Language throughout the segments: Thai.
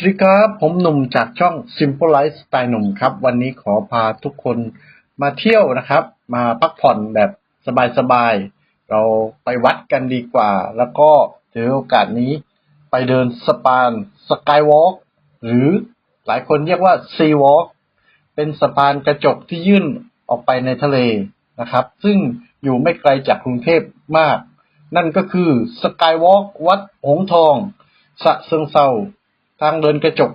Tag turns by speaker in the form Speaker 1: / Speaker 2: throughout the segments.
Speaker 1: สวัสดีครับ ผมหนุ่มจากช่อง Simple Life Style หนุ่มครับ วันนี้ขอพาทุกคนมาเที่ยวนะครับ มาพักผ่อนแบบสบายๆ เราไปวัดกันดีกว่า แล้วก็ถือโอกาสนี้ไปเดินสปานสกายวอล์กหรือหลายคนเรียกว่าซีวอล์กเป็นสะพานกระจกที่ยื่นออกไปในทะเลนะครับ ซึ่งอยู่ไม่ไกลจากกรุงเทพมาก นั่นก็คือสกายวอล์กวัดหงทองสะเซิงเซา ทางเดินกระจก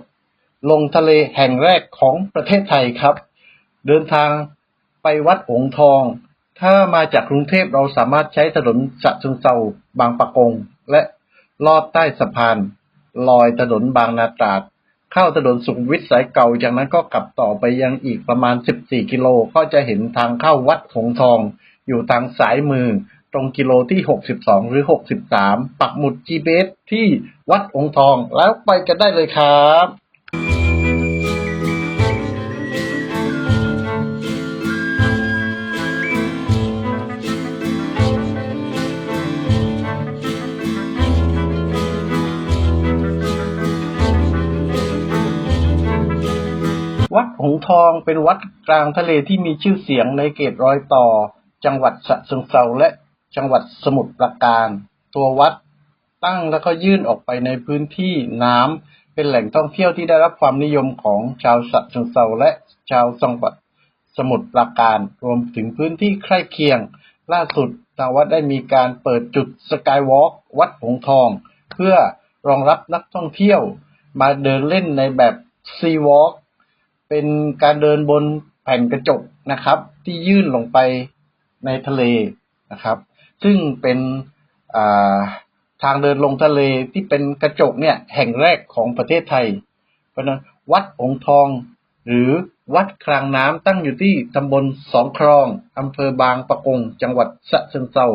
Speaker 1: ลงทะเลแห่งแรกของประเทศไทยครับ เดินทางไปวัดหงส์ทอง ถ้ามาจากกรุงเทพเราสามารถใช้ถนนฉะเชิงเซาบางปะกง และลอดใต้สะพาน ลอยถนนบางนาตราด เข้าถนนสุขุมวิทสายเก่าจากนั้นก็กลับต่อไปยังอีกประมาณ 14 กิโลก็จะเห็นทางเข้าวัดหงทอง อยู่ทางสายมือ ตรงกิโลที่ 62 หรือ 63 ปักหมุด GPS ที่วัดหงส์ทองแล้วไปกันได้เลยครับวัดหงทองเป็นวัดกลางทะเลที่มีชื่อเสียงในเขตรอยต่อ จังหวัดฉะเชิงเทราและ จังหวัดสมุทรปราการ ตัววัดตั้งแล้วก็ยื่นออกไปในพื้นที่น้ำเป็นแหล่งท่องเที่ยวที่ได้รับความนิยมของชาวฉะเชิงเทราและชาวจังหวัดสมุทรปราการ รวมถึงพื้นที่ใกล้เคียง ล่าสุดทางวัดได้มีการเปิดจุดสกายวอล์กวัดหงทอง เพื่อรองรับนักท่องเที่ยว มาเดินเล่นในแบบซีวอล์กเป็นการเดินบนแผ่นกระจกนะครับ ที่ยื่นลงไปในทะเลนะครับ ซึ่งเป็นทางเดินลงทะเลที่เป็นกระจกเนี่ยแห่งแรกของประเทศไทย เพราะนั้นวัดองค์ทอง หรือวัดคลางน้ำตั้งอยู่ที่ตำบลสองครองอำเภอบางปะกง จังหวัดฉะเชิงเทรา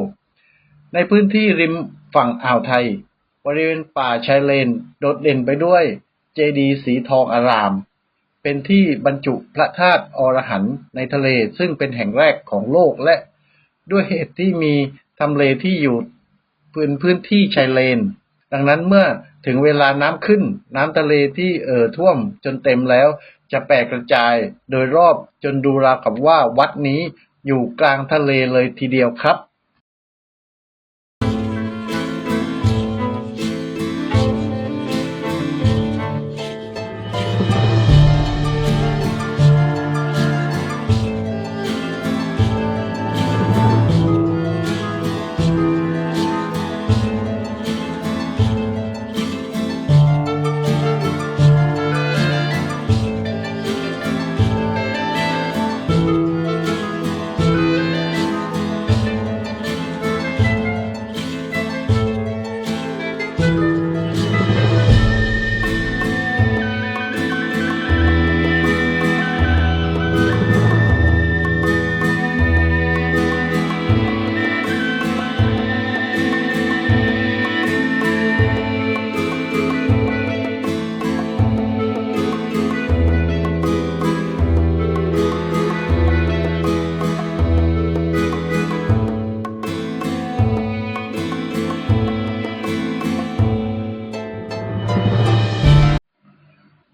Speaker 1: ในพื้นที่ริมฝั่งอ่าวไทย บริเวณป่าชายเลน โดดเด่นไปด้วย เจดีสีทองอาราม เป็นที่บรรจุพระธาตุอรหันต์ในทะเลซึ่งเป็นแห่งแรกของโลกและด้วยเหตุที่มี ทำเลที่อยู่พื้นพื้นที่ชายเลน ดังนั้นเมื่อถึงเวลาน้ำขึ้น น้ำทะเลที่เอ่อท่วมจนเต็มแล้ว จะแปกกระจายโดยรอบจนดูราวกับว่าวัดนี้อยู่กลางทะเลเลยทีเดียวครับ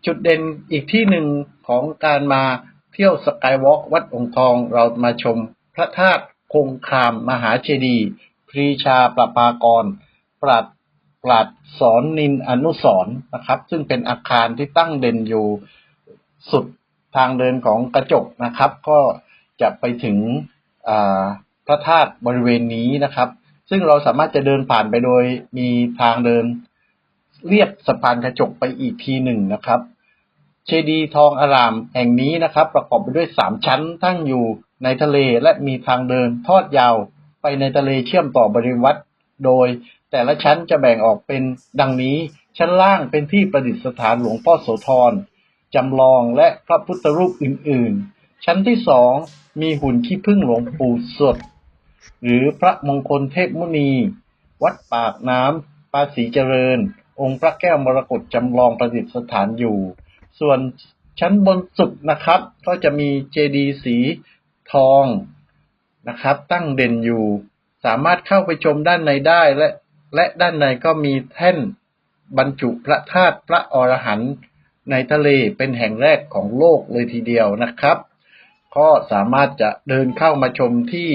Speaker 1: จุดเด่นอีกที่หนึ่งของการมาเที่ยวสกายวอล์กวัดองค์ทองเรามาชมพระธาตุคงคามมหาเจดีย์พรีชาประภากร ปราดปราดสอนนินอนุสรนะครับ ซึ่งเป็นอาคารที่ตั้งเด่นอยู่สุดทางเดินของกระจกนะครับ ก็จะไปถึงพระธาตุบริเวณนี้นะครับ ซึ่งเราสามารถจะเดินผ่านไปโดยมีทางเดินเรียบสะพานกระจกไปอีกทีหนึ่งนะครับ เจดีย์ทองอารามแห่งนี้นะครับ ประกอบไปด้วยสามชั้นตั้งอยู่ในทะเลและมีทางเดินทอดยาวไปในทะเลเชื่อมต่อบริวณวัดโดย แต่ละชั้นจะแบ่งออกเป็นดังนี้ ชั้นล่างเป็นที่ประดิษฐานหลวงพ่อโสธรจำลองและพระพุทธรูปอื่น ๆ ชั้นที่สองมีหุ่นขี้ผึ้งหลวงปู่สด หรือพระมงคลเทพมุนี วัดปากน้ำปาสีเจริญ องค์พระแก้วมรกตจำลองประดิษฐานอยู่ ส่วนชั้นบนสุดนะครับ ก็จะมีเจดีย์สีทองนะครับ ตั้งเด่นอยู่ สามารถเข้าไปชมด้านในได้และและด้านในก็มีแท่นบรรจุพระธาตุพระอรหันต์ในทะเลเป็นแห่งแรกของโลกเลยทีเดียวนะครับ ก็สามารถจะเดินเข้ามาชมที่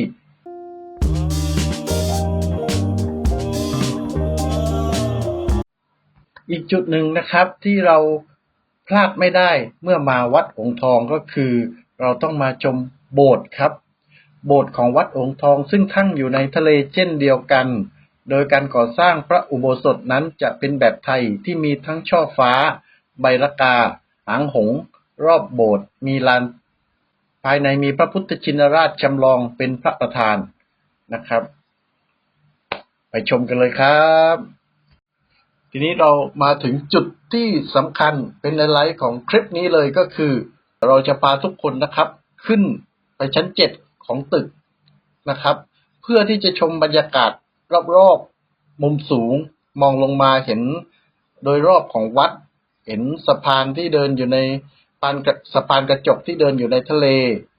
Speaker 1: อีกจุดหนึ่งนะครับที่เรา พลาดไม่ได้เมื่อมาวัดหงส์ทองก็คือ เราต้องมาชมโบสถ์ครับ โบสถ์ของวัดหงส์ทองซึ่งตั้งอยู่ในทะเลเช่นเดียวกัน โดยการก่อสร้างพระอุโบสถนั้นจะเป็นแบบไทยที่มีทั้งช่อฟ้า ใบละกา หางหง รอบโบสถ์มีลาน ภายในมีพระพุทธชินราชจำลองเป็นพระประธานนะครับ ไปชมกันเลยครับ ทีนี้เรามาถึงจุดที่สำคัญเป็นไฮไลท์ของคลิปนี้เลยก็คือ เราจะพาทุกคนนะครับ ขึ้นไปชั้นเจ็ดของตึกนะครับ เพื่อที่จะชมบรรยากาศรอบๆมุมสูงมองลงมาเห็นโดยรอบของวัด เห็นสะพานที่เดินอยู่ในปานสะพานกระจกที่เดินอยู่ในทะเล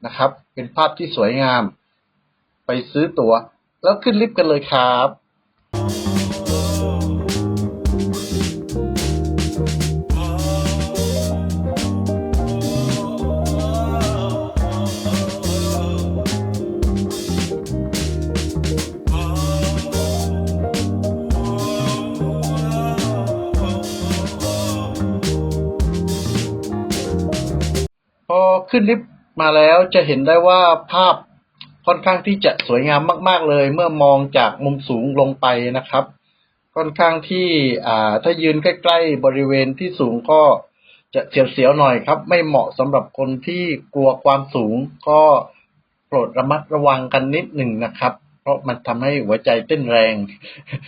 Speaker 1: นะครับ เป็นภาพที่สวยงาม ไปซื้อตั๋ว แล้วขึ้นลิฟต์กันเลยครับ ขึ้นลิฟต์มาแล้วจะเห็นได้ว่าภาพค่อนข้างที่จะสวยงามมาก ๆ เลย เมื่อมองจากมุมสูงลงไปนะครับ ค่อนข้างที่อ่าถ้ายืนใกล้ ๆ บริเวณที่สูงก็จะเสียวๆหน่อยครับ ไม่เหมาะสำหรับคนที่กลัวความสูงก็โปรดระมัดระวังกันนิดหนึ่งนะครับ เพราะมันทำให้หัวใจเต้นแรง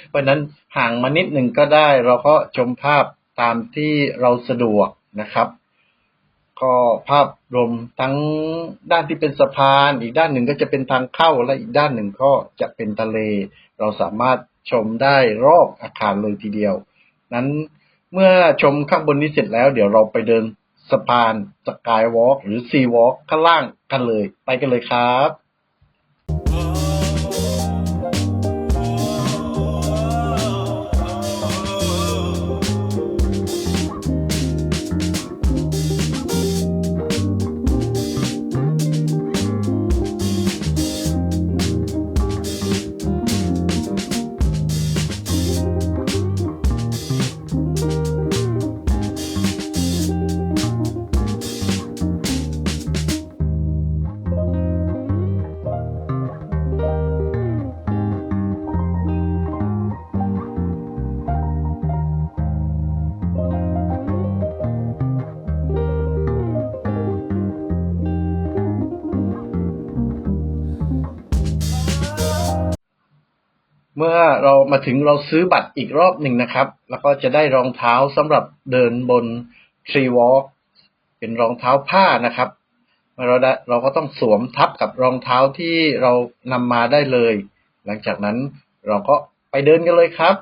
Speaker 1: เพราะฉะนั้นห่างมานิดหนึ่งก็ได้ เราก็ชมภาพตามที่เราสะดวกนะครับ ก็ภาพรวมทั้งด้านที่เป็นสะพาน อีกด้านหนึ่งก็จะเป็นทางเข้าและอีกด้านหนึ่งก็จะเป็นทะเล เราสามารถชมได้รอบอาคารเลยทีเดียว นั้นเมื่อชมข้างบนนี้เสร็จแล้ว เดี๋ยวเราไปเดินสะพานสกายวอล์กหรือซีวอล์กข้างล่างกันเลย ไปกันเลยครับ มื่อเรามาถึงเราซื้อบัตรอีกรอบหนึ่งนะครับ แล้วก็จะได้รองเท้าสำหรับเดินบนทรีวอล์กเป็นรองเท้าผ้านะครับเราได้เราก็ต้องสวมทับกับรองเท้าที่เรานำมาได้เลย หลังจากนั้นเราก็ไปเดินกันเลยครับ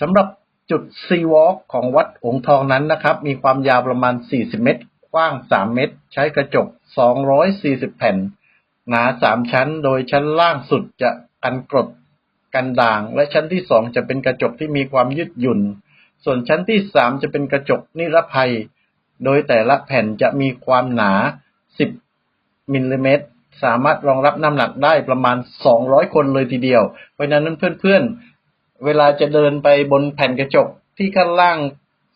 Speaker 1: สำหรับจุดซีวอล์กของวัดหงส์ทองนั้นนะครับ มีความยาวประมาณ 40 เมตร กว้าง 3 เมตร ใช้กระจก 240 แผ่น หนาสามชั้น โดยชั้นล่างสุดจะกันกรดกันด่าง และชั้นที่สองจะเป็นกระจกที่มีความยืดหยุ่น ส่วนชั้นที่สามจะเป็นกระจกนิรภัย โดยแต่ละแผ่นจะมีความหนา 10มิลลิเมตรสามารถรองรับน้ำหนักได้ประมาณ 200 คนเลยทีเดียว เพราะนั้นเพื่อนๆ เวลาจะเดินไปบนแผ่นกระจกที่ข้างล่าง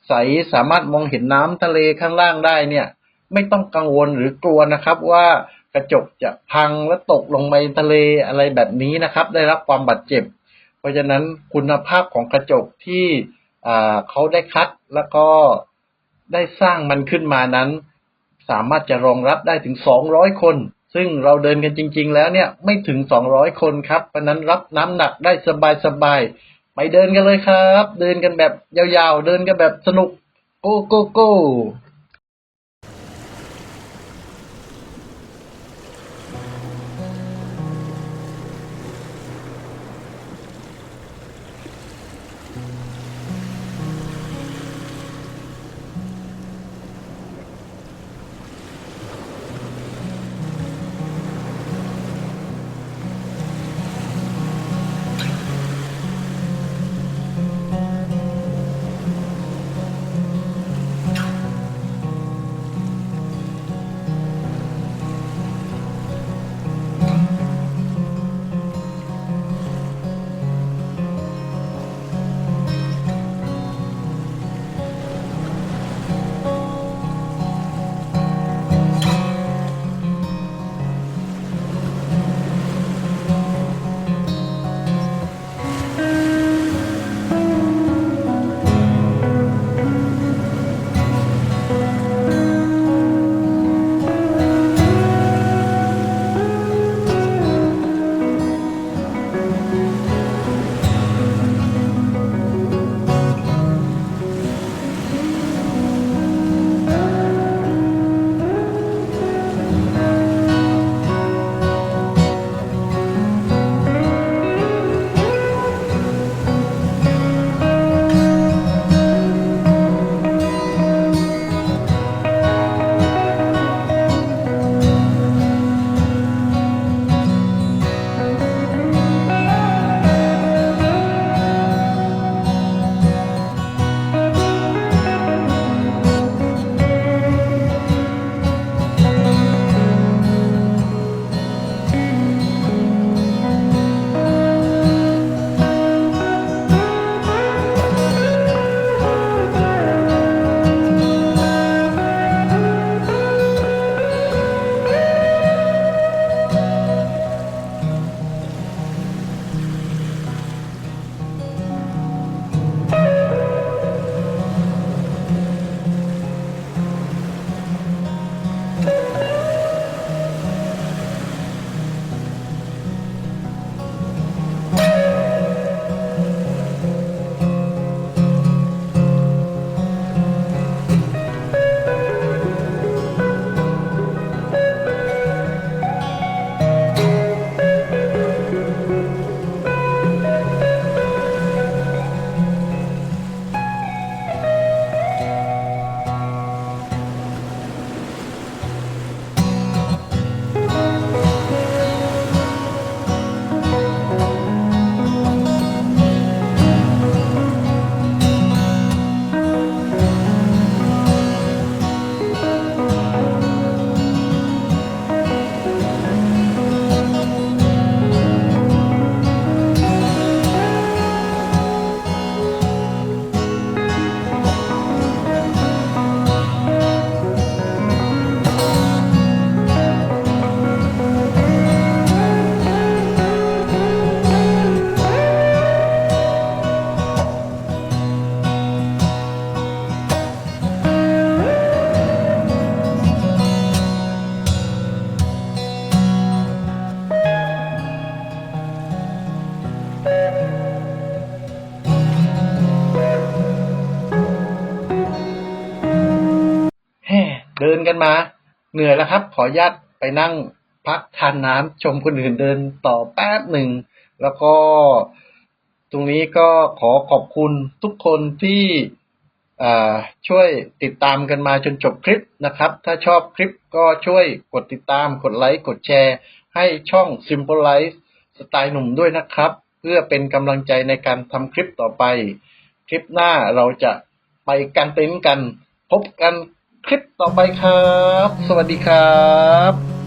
Speaker 1: ใสสามารถมองเห็นน้ำทะเลข้างล่างได้เนี่ย ไม่ต้องกังวลหรือกลัวนะครับว่า กระจกจะพังและตกลงไปทะเลอะไรแบบนี้นะครับ ได้รับความบาดเจ็บ เพราะฉะนั้นคุณภาพของกระจกที่เขาได้คัดแล้วก็ได้สร้างมันขึ้นมานั้น สามารถจะรองรับได้ถึง 200 คน ซึ่งเราเดินกันจริง ๆ แล้วเนี่ยไม่ถึง 200 คนครับ เพราะนั้นรับน้ำหนักได้สบายๆไปเดินกันเลยครับ เดินกันแบบยาวๆ เดินกันแบบสนุก โกโกโก้ กันมา เหนื่อยแล้วครับ ขออนุญาตไปนั่งพักทานน้ำชมคนอื่นเดินต่อแป๊บหนึ่ง แล้วก็ตรงนี้ก็ขอขอบคุณทุกคนที่ช่วยติดตามกันมาจนจบคลิปนะครับ ถ้าชอบคลิปก็ช่วยกดติดตาม กดไลค์ กดแชร์ ให้ช่อง Simple Life สไตล์หนุ่มด้วยนะครับ เพื่อเป็นกำลังใจในการทำคลิปต่อไป คลิปหน้าเราจะไปกางเต็นท์กัน พบกัน คลิปต่อไปครับ สวัสดีครับ